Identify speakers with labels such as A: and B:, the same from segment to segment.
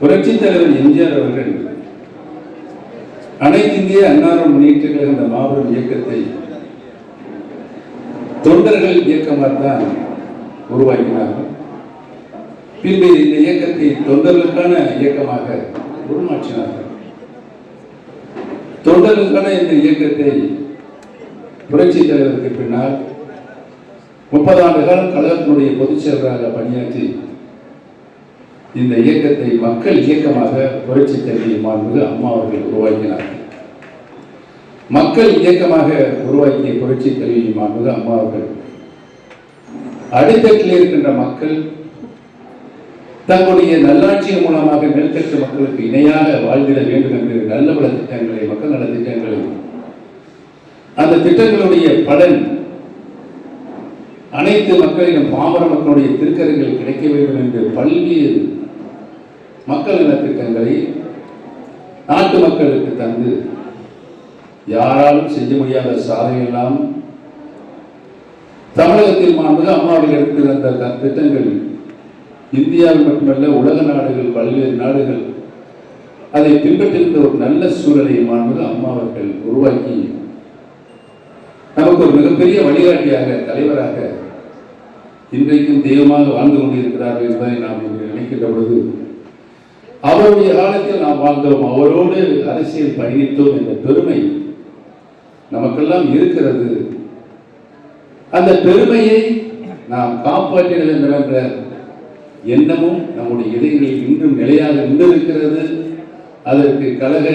A: புரட்சித் தலைவர் எம்ஜிஆர் அவர்கள் அனைத்து இந்திய அன்னார முன்னேற்ற கழக இந்த மாபெரும் இயக்கத்தை தொண்டர்கள் இயக்கமாகத்தான் உருவாக்கினார்கள். பின்பு இந்த இயக்கத்தை தொண்டர்களுக்கான இயக்கமாக உருமாற்றினார்கள். தொண்டர்களுக்கான இந்த இயக்கத்தை புரட்சி தலைவருக்கு பின்னால் முப்பது ஆண்டு காலம் கழகத்தினுடைய பொதுச் செயலராக பணியாற்றி இந்த இயக்கத்தை மக்கள் இயக்கமாக புரட்சி தலைவி மாண்புமிகு அம்மா அவர்கள் உருவாக்கினார்கள். மக்கள் இயக்கமாக உருவாக்கிய புரட்சி தலைவி மாண்புமிகு அம்மா அவர்கள். அடித்தட்டில் இருக்கின்ற மக்கள் தங்களுடைய நல்லாட்சியின் மூலமாக மேல்தட்டு மக்களுக்கு இணையாக வாழ்ந்திட வேண்டும் என்று நல்ல பல திட்டங்களை மக்கள் நல திட்டங்களை அந்த திட்டங்களுடைய பலன் அனைத்து மக்களிடம் பாமர மக்களுடைய திருக்கரங்கள் கிடைக்க வேண்டும் என்று பல்வேறு மக்கள் நலத்திட்டங்களை நாட்டு மக்களுக்கு தந்து யாராலும் செய்ய முடியாத சாதனையெல்லாம் தமிழகத்தில் மாண்புக அம்மாவில் எடுத்து திட்டங்கள் இந்தியாவில் மட்டுமல்ல உலக நாடுகள் பல்வேறு நாடுகள் அதை பின்பற்றுகின்ற ஒரு நல்ல சூழலை மாண்புக அம்மா அவர்கள் உருவாக்கி நமக்கு ஒரு மிகப்பெரிய வழிகாட்டியாக தலைவராக இன்றைக்கும் தெய்வமாக வாழ்ந்து கொண்டிருக்கிறார்கள் என்பதை நாம் இன்று நினைக்கின்ற பொழுது அவருடைய காலத்தில் நாம் வாழ்ந்தோம். அவரோடு அரசியல் பயணித்தோம் என்ற பெருமை நமக்கெல்லாம் இருக்கிறது. அந்த பெருமையை நாம் காப்பாற்றிட வேண்டும் என்ற எண்ணமும் நம்முடைய இதயங்களில் இன்றும் நிலையாக நின்றிருக்கிறது. அதற்கு கழக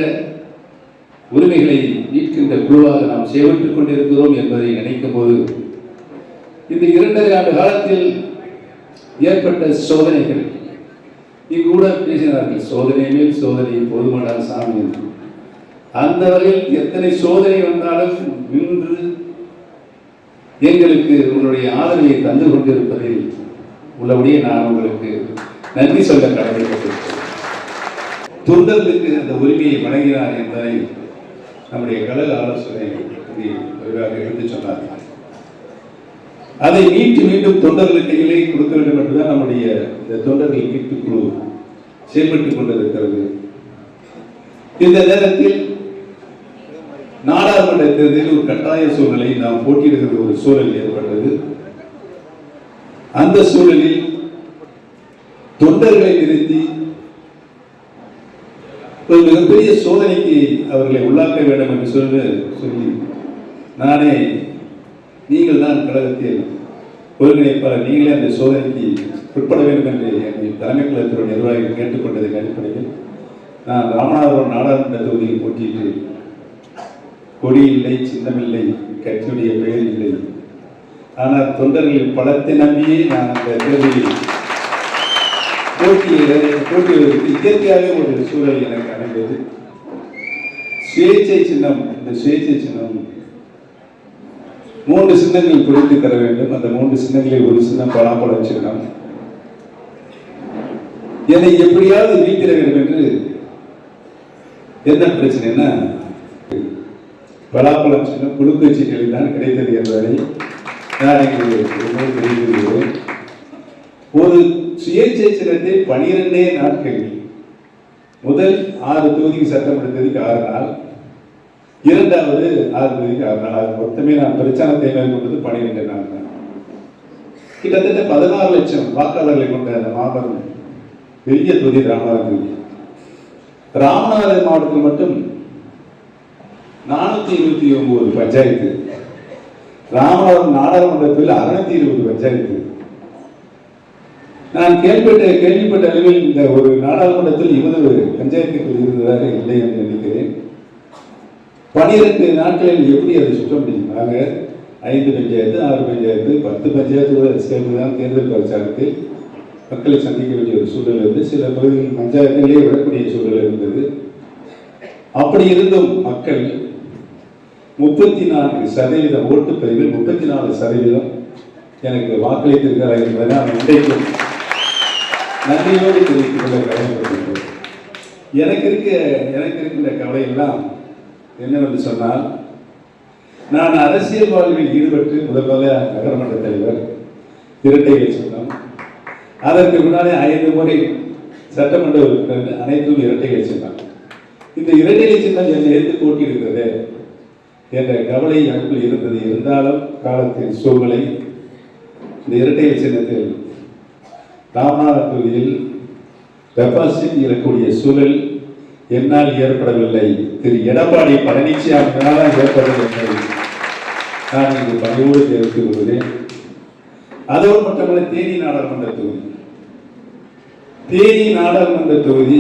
A: உரிமைகளை மீட்கின்ற குழுவாக நாம் செயல்பட்டுக் கொண்டிருக்கிறோம் என்பதை நினைக்கும் போது இந்த இரண்டரை ஆண்டு காலத்தில் ஏற்பட்ட சோதனைகள் இங்கு கூட பேசினார்கள் சோதனை மேல் சோதனை போதுமாடா சாமி என்று. அந்த வகையில் எத்தனை சோதனை வந்தாலும் நின்று எங்களுக்கு உங்களுடைய ஆதரவை தந்து கொண்டிருப்பதில் உள்ளபடியே நான் உங்களுக்கு நன்றி சொல்ல கடமைப்பட்டிருக்கிறேன். துண்டலுக்கு அந்த உரிமையை வழங்கினார் என்பதை நம்முடைய கழக ஆலோசனை விரிவாக எடுத்துச் சொன்னார்கள். அதை மீட்டு மீண்டும் தொண்டர்களுக்கு கையிலே கொடுக்க வேண்டும் என்றுதான் நம்முடைய இந்த தொண்டர்கள் மீட்புக்குழு செயல்பட்டுக் கொண்டிருக்கிறது. இந்த நேரத்தில் நாடாளுமன்ற தேர்தலில் ஒரு கட்டாய சூழ்நிலை நாம் போட்டியிடுகிற ஒரு சூழல் ஏற்பட்டது. அந்த சூழலில் தொண்டர்களை நிறுத்தி ஒரு மிகப்பெரிய சோதனைக்கு அவர்களை உள்ளாக்க வேண்டும் என்று சொல்லி சொல்லி நானே நீங்கள் தான் கழகத்தில் ஒருங்கிணைப்பாளர். நீங்களே அந்த சோதனைக்கு உட்பட வேண்டும் என்று என்னை தலைமை கழகத்தினுடைய நிர்வாகிகள் கேட்டுக்கொண்டதன் அடிப்படையில் நான் ராமநாதபுரம் நாடாளுமன்ற தொகுதியில் போட்டியிட்டு கொடி இல்லை சின்னமில்லை கட்சியுடைய பெயர் இல்லை. ஆனால் தொண்டர்களின் பலத்தை நம்பியே நான் அந்த தேர்தலில் போட்டியிட போட்டியிடுவதற்கு இயற்கையாகவே ஒரு சூழல் எனக்கு அமைந்தது. சுயேட்சை சின்னம் இந்த சுயேட்சை சின்னம் மூன்று சின்னங்கள் குறித்து தர வேண்டும். அந்த மூன்று சின்னங்களில் ஒரு சின்னம் பலாப்பழம் சின்னம் என்னை எப்படியாவது நீக்கிற வேண்டும் என்று என்ன பிரச்சனைனா பலாப்பழம் சின்னம் குழுக்கு சீட்டில் தான் கிடைத்தது என்பதை நான் இங்கு ஒரு சுயேட்சை சின்னத்தை பனிரெண்டே நாட்களில் முதல் ஆறு தொகுதிக்கு சட்டம் எடுத்ததுக்கு ஆறு நாள் இரண்டாவது ஆறு தொகுதிக்கு அது மொத்தமே நான் பிரச்சாரத்தை மேற்கொண்டது பன்னிரெண்டு நாள் கிட்டத்தட்ட பதினாறு லட்சம் வாக்காளர்களை கொண்ட அந்த மாபெரும் பெரிய தொகுதி ராமநாதன் ராமநாதபுரம் மாவட்டத்தில் மட்டும் நானூத்தி இருபத்தி ஒன்பது பஞ்சாயத்து. ராமநாதபுரம் நாடாளுமன்றத்தில் அறுநூத்தி இருபது பஞ்சாயத்து. நான் கேள்விப்பட்ட கேள்விப்பட்ட அளவில் இந்த ஒரு நாடாளுமன்றத்தில் இவ்வளவு பஞ்சாயத்துகள் இருந்ததாக இல்லை என்று பனிரெண்டு நாட்களில் எப்படி அதை சுற்ற முடியும்? நாங்கள் ஐந்து பஞ்சாயத்து ஆறு பஞ்சாயத்து பத்து பஞ்சாயத்து கூட சேர்ந்து தான் தேர்தல் பிரச்சாரத்தில் மக்களை சந்திக்க வேண்டிய ஒரு சூழல் இருந்து சில பகுதிகள் பஞ்சாயத்திலேயே விடக்கூடிய சூழல் இருந்தது. அப்படி இருந்தும் மக்கள் முப்பத்தி நான்கு சதவீதம் ஓட்டுப்பதிவில் முப்பத்தி நாலு சதவீதம் எனக்கு வாக்களித்திருக்கிறார் என்பதை நான் இன்றைக்கும் நன்றியோடு தெரிவித்துக் கொள்ள கடமைப்பட்டிருக்கிறேன். எனக்கு இருக்க எனக்கு இருக்கின்ற கவலை எல்லாம் என்னவென்று சொன்னால் நான் அரசியல் வாழ்வில் ஈடுபட்டு முதல் முதல்ல நகரமன்ற தலைவர் இரட்டைகள் சொன்னோம் அதற்கு முன்னாலே ஐந்து முறை சட்டமன்ற உறுப்பினர் அனைத்தும் இரட்டை சின்னம் இந்த இரட்டை சின்னம் என்னை எடுத்து போட்டியிருக்கிறது என்ற கவலை எனக்குள் இருந்தது. இருந்தாலும் காலத்தின் சூழ்நிலை இந்த இரட்டை சின்னத்தில் ராமநாத தொகுதியில் டெபாசிட் இருக்கக்கூடிய சூழல் என்னால் ஏற்படவில்லை. திரு எடப்பாடி பழனிசாமியால் ஏற்படவில்லை நான் இங்கு பணியோடு தெரிவித்துக் கொள்கிறேன். அதோடு மட்டுமல்ல தேனி நாடாளுமன்ற தொகுதி. தேனி நாடாளுமன்ற தொகுதி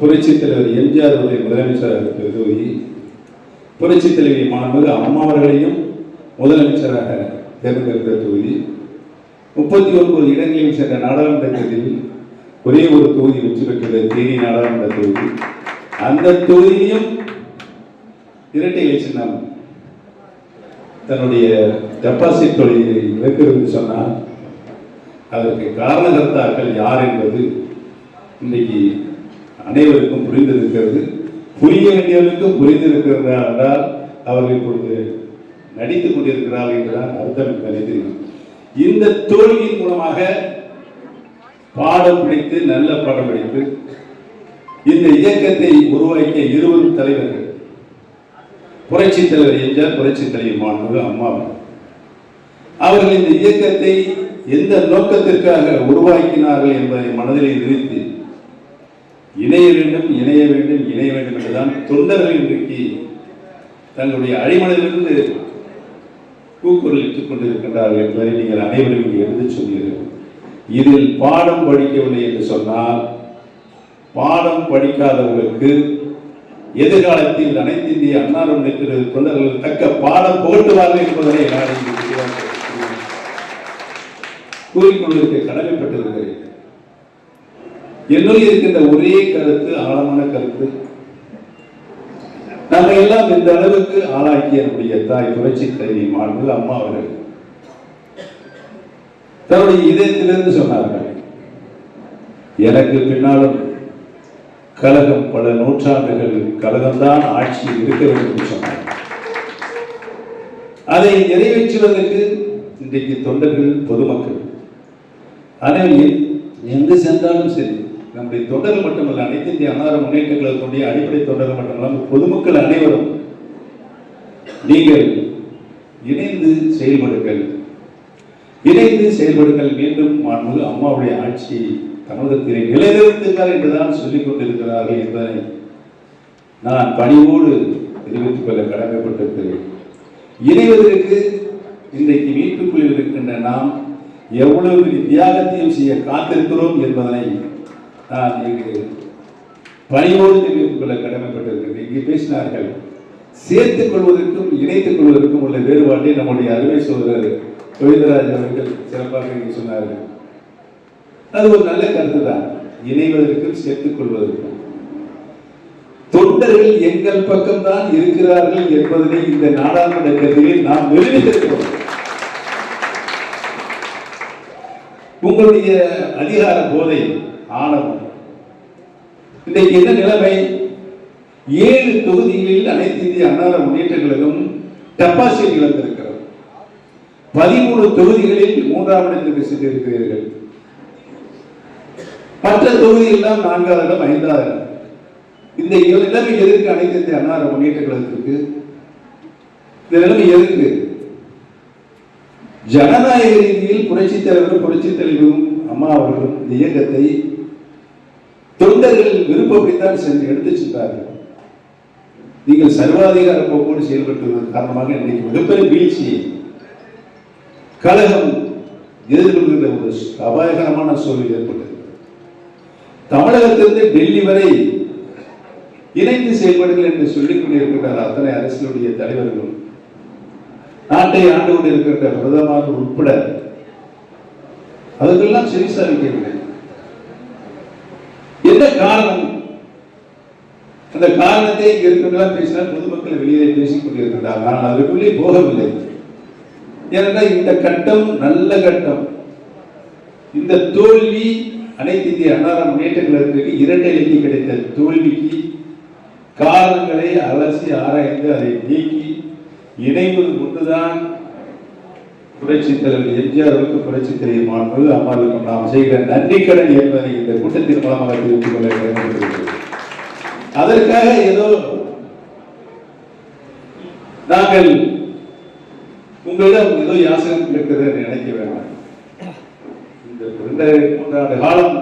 A: புரட்சி தலைவர் எம்ஜிஆர் அவருடைய முதலமைச்சராக தொகுதி புரட்சி தலைவி மாண்புமிகு அம்மா அவர்களையும் முதலமைச்சராக தேர்ந்தெடுத்த தொகுதி முப்பத்தி ஒன்பது இடங்களில் சென்ற நாடாளுமன்ற தேர்தலில் ஒரே ஒரு தொகுதி வெற்றி பெற்றது தேனி நாடாளுமன்ற தொகுதி. அந்த தொகுதியும் இரட்டை இலை தான் தன்னுடைய டெபாசிட் தொழிலை இழக்கிறது சொன்னால் அதற்கு காரணகர்த்தாக்கள் யார் என்பது இன்றைக்கு அனைவருக்கும் புரிந்திருக்கிறது. புரிய வேண்டியவர்களுக்கும் புரிந்திருக்கிறதா என்றால் அவர்கள் இப்பொழுது நடித்துக் கொண்டிருக்கிறார்கள் என்றுதான் அர்த்தம் என்று இந்த தோல்வியின் மூலமாக பாடம் பிடித்து நல்ல பாடம் பிடித்து இந்த இயக்கத்தை உருவாக்கிய இருவரும் தலைவர்கள். புரட்சி தலைவர் எம்ஜிஆர் புரட்சி தலைவர் மாண்பு அம்மா அவர்கள். இந்த இயக்கத்தை எந்த நோக்கத்திற்காக உருவாக்கினார்கள் என்பதை மனதிலே நிறுத்தி இணைய வேண்டும் இணைய வேண்டும் இணைய வேண்டும் என்றுதான் தொண்டர்கள் இன்றைக்கு தங்களுடைய அடிமனதிலிருந்து கூக்குரலிட்டுக் கொண்டிருக்கின்றார்கள் என்பதை நீங்கள் அனைவரும் இங்கே எடுத்துச் சொன்னீர்கள் இதில் பாடம் படிக்கவில்லை என்று சொன்னால் பாடம் படிக்காதவர்களுக்கு எதிர்காலத்தில் அனைத்து இந்திய அன்னாரம் தொண்டர்கள் தக்க பாடம் புகட்டுவார்கள் என்பதனை நான் கூறிக்கொண்டிருக்க கடமைப்பட்டிருக்கிறேன். என்னுள் இருக்கின்ற ஒரே கருத்து ஆழமான கருத்து. நம்ம எல்லாம் இந்த அளவுக்கு ஆளாக்கிய நம்முடைய தாய் புரட்சி தலைவி மாண்பு அம்மா அவர்கள். தன்னுடைய இதயத்திலிருந்து சொன்னார்கள் எனக்கு பின்னாலும் கழகம் பல நூற்றாண்டுகள் கழகம்தான் ஆட்சியில் இருக்க வேண்டும் என்று சொன்னார் அதை நிறைவேற்றுவதற்கு இன்றைக்கு தொண்டர்கள் பொதுமக்கள் அனைவரும் எங்கு சென்றாலும் சரி நம்முடைய தொண்டர்கள் மட்டுமல்ல அனைத்து இந்திய அன்னார முன்னேற்ற கழகத்துடைய அடிப்படை தொண்டர்கள் மட்டுமல்ல பொதுமக்கள் அனைவரும் நீங்கள் இணைந்து செயல்படுங்கள். இணைந்து செயல்படுங்கள். மீண்டும் மாண்புமிகு அம்மாவுடைய ஆட்சி தமிழகத்திலே நிலைநிறுத்துங்கள் என்றுதான் சொல்லிக் கொண்டிருக்கிறார்கள் என்பதை நான் பணிவோடு தெரிவித்துக் கொள்ள கடமைப்பட்டிருக்கிறேன். இணைவதற்கு இன்றைக்கு வீட்டுக்குள் இருக்கின்ற நாம் எவ்வளவு தியாகத்தையும் செய்ய காத்திருக்கிறோம் என்பதனை நான் இங்கு பணியோடு தெரிவித்துக் கொள்ள கடமைப்பட்டிருக்கிறேன். இங்கு பேசினார்கள் சேர்த்துக் கொள்வதற்கும் இணைத்துக் கொள்வதற்கும் உள்ள வேறுபாட்டை நம்முடைய அருமை சோதரர் கோவிந்தராஜ் அவர்கள் சிறப்பாக இங்கு சொன்னார்கள். அது ஒரு நல்ல கருத்து தான் இணைவதற்கும் சேர்த்துக் கொள்வதற்கும். தொண்டர்கள் எங்கள் பக்கம்தான் இருக்கிறார்கள் என்பதனை இந்த நாடாளுமன்ற கருதியில் நாம் நிரூபித்திருக்கிறோம். உங்களுடைய அதிகார போதை ஆணவம். இன்றைக்கு என்ன நிலைமை? ஏழு தொகுதிகளில் அனைத்து இந்திய அன்னார முன்னேற்ற கழகம் டெபாசிட் இழந்திருக்கு. பதிமூணு தொகுதிகளில் மூன்றாம் இடத்திற்கு சென்றிருக்கிறீர்கள் மற்ற தொகுதியெல்லாம் நான்காவது இடம் ஐந்தாவது இடம் இந்த நிலைமை எதிர்க்கு அனைத்து இந்திய அன்னார முன்னேற்ற கழகத்திற்கு இந்த நிலைமை எதிர்க்கு ஜனநாயக ரீதியில் புரட்சி தலைவரும் புரட்சி தலைவரும் அம்மா அவர்களும் இந்த இயக்கத்தை தொண்டர்கள் விருப்பப்படித்தான் சென்று எடுத்து சென்றார்கள். நீங்கள் சர்வாதிகார போக்கோடு செயல்பட்டுவதன் காரணமாக இன்றைக்கு மிகப்பெரிய வீழ்ச்சி கழகம் எதிர்கொள்கின்ற ஒரு அபாயகரமான சூழல் ஏற்பட்டது. தமிழகத்திலிருந்து டெல்லி வரை இணைந்து செயல்படுங்கள் என்று சொல்லிக் கொண்டிருக்கின்றார் அத்தனை அரசியலுடைய தலைவர்களும். நாட்டை ஆண்டு கொண்டிருக்கின்ற பிரதமர் உட்பட அதுக்கெல்லாம் செவிசாரிக்கவில்லை என்ன காரணம்? அந்த காரணத்தை இங்க இருக்கின்றதா பேசினால் பொதுமக்கள் வெளியே பேசிக் கொண்டிருக்கின்றார் நான் அதற்குள்ளே போகவில்லை. ஏன்னா இந்த கட்டம் நல்ல கட்டம். இந்த தோல்வி அனைத்து இந்திய அன்னார முன்னேற்ற கழகத்திற்கு இரட்டை இலக்கி கிடைத்த தோல்விக்கு காரணங்களை அலசி ஆராய்ந்து அதை நீக்கி இணைவது ஒன்றுதான். புரட்சி தலைவர் எம்ஜிஆருக்கு புரட்சி தலைவர் மாண்பு அம்மாவுக்கும் நாம் செய்கிற நன்றி கடன் என்பதை இந்த கூட்டத்தின் மூலமாக தெரிவித்துக் கொள்ள அதற்காக ஏதோ நாங்கள் உங்களிடம் ஏதோ யாசகம் என்று நினைக்க வேண்டாம். இந்த இரண்டாயிரத்தி மூன்றாண்டு காலம்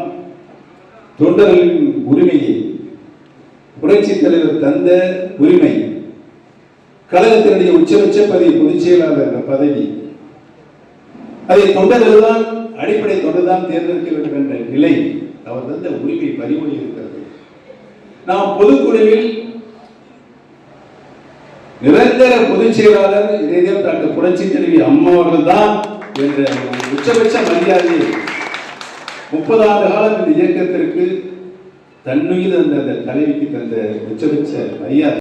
A: தொண்டர்களின் உரிமையை புரட்சி தலைவர் தந்த உரிமை கழகத்தினுடைய உச்சபட்ச பதவி பொதுச் செயலாளர் என்ற பதவி அதை தொண்டர்கள் தான் அடிப்படை தொண்டர் தான் தேர்ந்தெடுக்க வேண்டும் என்ற நிலை அவர் தந்த உரிமை பறிமொழி இருக்கிறது. நாம் பொதுக்குழுவில் நிரந்தர பொதுச் செயலாளர் இதேதான் டாக்டர் புரட்சி தலைவி அம்மா அவர்கள் தான் என்ற உச்சபட்ச மரியாதை முப்பது ஆண்டு காலம் இந்த இயக்கத்திற்கு தன்னுயிர் அந்த தலைவிக்கு தந்த உச்சபட்ச மரியாதை.